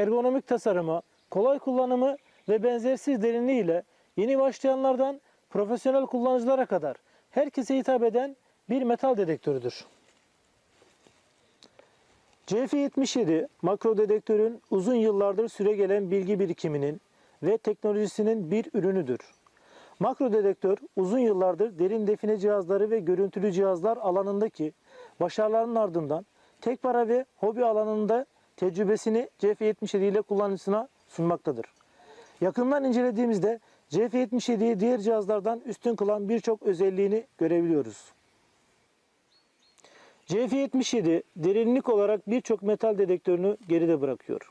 ergonomik tasarımı, kolay kullanımı ve benzersiz derinliğiyle yeni başlayanlardan profesyonel kullanıcılara kadar herkese hitap eden bir metal dedektörüdür. CF77 makro dedektörün uzun yıllardır süregelen bilgi birikiminin ve teknolojisinin bir ürünüdür. Makro dedektör uzun yıllardır derin define cihazları ve görüntülü cihazlar alanındaki başarılarının ardından tek para ve hobi alanında tecrübesini CF77 ile kullanıcısına sunmaktadır. Yakından incelediğimizde CF77'yi diğer cihazlardan üstün kılan birçok özelliğini görebiliyoruz. CF77 derinlik olarak birçok metal dedektörünü geride bırakıyor.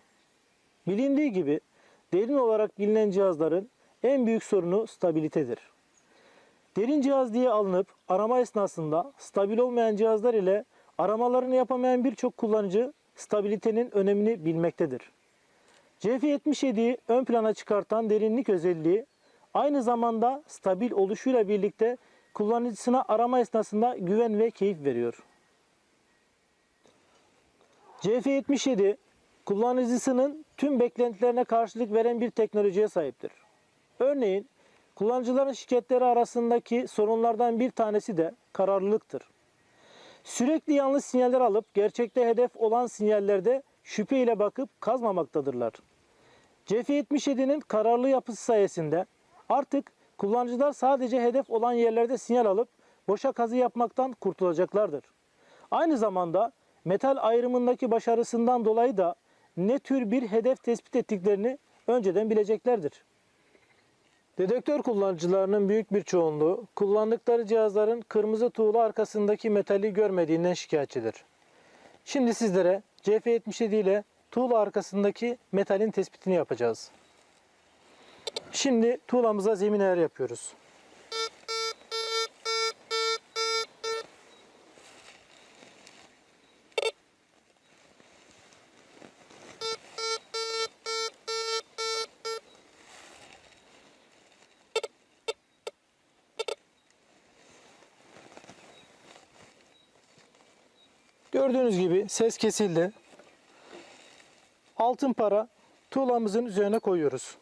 Bilindiği gibi derin olarak bilinen cihazların en büyük sorunu stabilitedir. Derin cihaz diye alınıp arama esnasında stabil olmayan cihazlar ile aramalarını yapamayan birçok kullanıcı stabilitenin önemini bilmektedir. CF77'yi ön plana çıkartan derinlik özelliği aynı zamanda stabil oluşuyla birlikte kullanıcısına arama esnasında güven ve keyif veriyor. CF77 kullanıcısının tüm beklentilerine karşılık veren bir teknolojiye sahiptir. Örneğin kullanıcıların şikayetleri arasındaki sorunlardan bir tanesi de kararlılıktır. Sürekli yanlış sinyaller alıp gerçekte hedef olan sinyallerde şüpheyle bakıp kazmamaktadırlar. CF77'nin kararlı yapısı sayesinde artık kullanıcılar sadece hedef olan yerlerde sinyal alıp boşa kazı yapmaktan kurtulacaklardır. Aynı zamanda metal ayrımındaki başarısından dolayı da ne tür bir hedef tespit ettiklerini önceden bileceklerdir. Dedektör kullanıcılarının büyük bir çoğunluğu kullandıkları cihazların kırmızı tuğla arkasındaki metali görmediğinden şikayetçidir. Şimdi sizlere CF77 ile tuğla arkasındaki metalin tespitini yapacağız. Şimdi tuğlamıza zemin ayarı yapıyoruz. Gördüğünüz gibi ses kesildi. Altın para tuğlamızın üzerine koyuyoruz.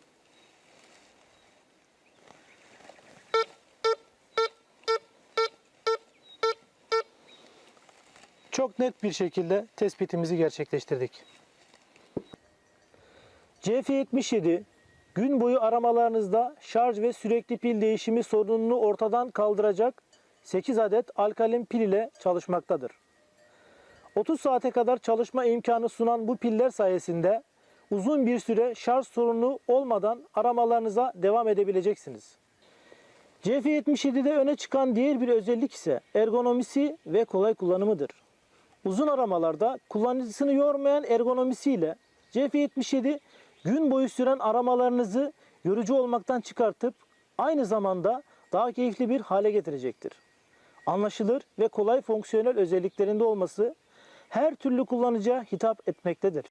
Çok net bir şekilde tespitimizi gerçekleştirdik. CF77 gün boyu aramalarınızda şarj ve sürekli pil değişimi sorununu ortadan kaldıracak 8 adet alkalin pil ile çalışmaktadır. 30 saate kadar çalışma imkanı sunan bu piller sayesinde uzun bir süre şarj sorunu olmadan aramalarınıza devam edebileceksiniz. CF77'de öne çıkan diğer bir özellik ise ergonomisi ve kolay kullanımıdır. Uzun aramalarda kullanıcısını yormayan ergonomisiyle CF77 gün boyu süren aramalarınızı yorucu olmaktan çıkartıp aynı zamanda daha keyifli bir hale getirecektir. Anlaşılır ve kolay fonksiyonel özelliklerinde olması her türlü kullanıcıya hitap etmektedir.